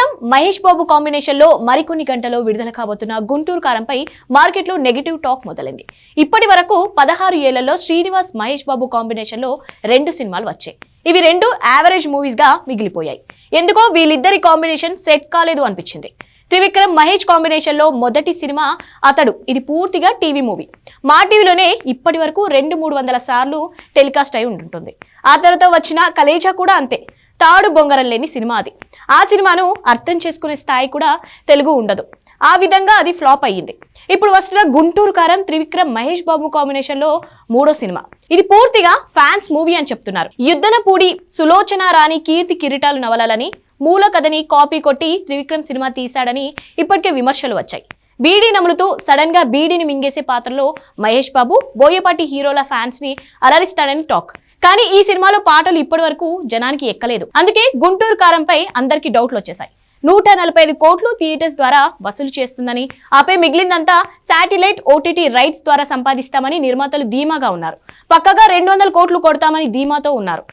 కారం మహేష్ బాబు కాంబినేషన్లో మరికొన్ని గంటల్లో విడుదల కాబోతున్న గుంటూరు కారంపై మార్కెట్లో నెగిటివ్ టాక్ మొదలైంది. ఇప్పటి వరకు పదహారు ఏళ్ళలో శ్రీనివాస్ మహేష్ బాబు కాంబినేషన్లో రెండు సినిమాలు వచ్చాయి. ఇవి రెండు యావరేజ్ మూవీస్గా మిగిలిపోయాయి. ఎందుకో వీళ్ళిద్దరి కాంబినేషన్ సెట్ కాలేదు అనిపించింది. త్రివిక్రమ్ మహేష్ కాంబినేషన్లో మొదటి సినిమా అతడు. ఇది పూర్తిగా టీవీ మూవీ. మా టీవీలోనే ఇప్పటి వరకు రెండు మూడు వందల సార్లు టెలికాస్ట్ అయి ఉంటుంటుంది. ఆ తర్వాత వచ్చిన కలేజా కూడా అంతే. తాడు బొంగరం లేని సినిమా అది. ఆ సినిమాను అర్థం చేసుకునే స్థాయి కూడా తెలుగు ఉండదు. ఆ విధంగా అది ఫ్లాప్ అయ్యింది. ఇప్పుడు వస్తున్న గుంటూరు కారం త్రివిక్రమ్ మహేష్ బాబు కాంబినేషన్లో మూడో సినిమా. ఇది పూర్తిగా ఫ్యాన్స్ మూవీ అని చెప్తున్నారు. యుద్ధనపూడి సులోచన రాణి కీర్తి కిరీటాలు నవలాలని మూల కథని కాపీ కొట్టి త్రివిక్రమ్ సినిమా తీశాడని ఇప్పటికే విమర్శలు వచ్చాయి. బీడీ నములుతూ సడన్గా బీడీని మింగేసే పాత్రలో మహేష్ బాబు బోయపాటి హీరోల ఫ్యాన్స్ని అలరిస్తాడని టాక్. కానీ ఈ సినిమాలో పాటలు ఇప్పటి వరకు జనానికి ఎక్కలేదు. అందుకే గుంటూరు కారంపై అందరికీ డౌట్లు వచ్చేసాయి నూట నలభై ఐదు కోట్లు థియేటర్స్ ద్వారా వసూలు చేస్తుందని ఆపై మిగిలిందంతా శాటిలైట్ ఓటీటీ రైట్స్ ద్వారా సంపాదిస్తామని నిర్మాతలు ధీమాగా ఉన్నారు. పక్కగా రెండు వందల కోట్లు కొడతామని ధీమాతో ఉన్నారు.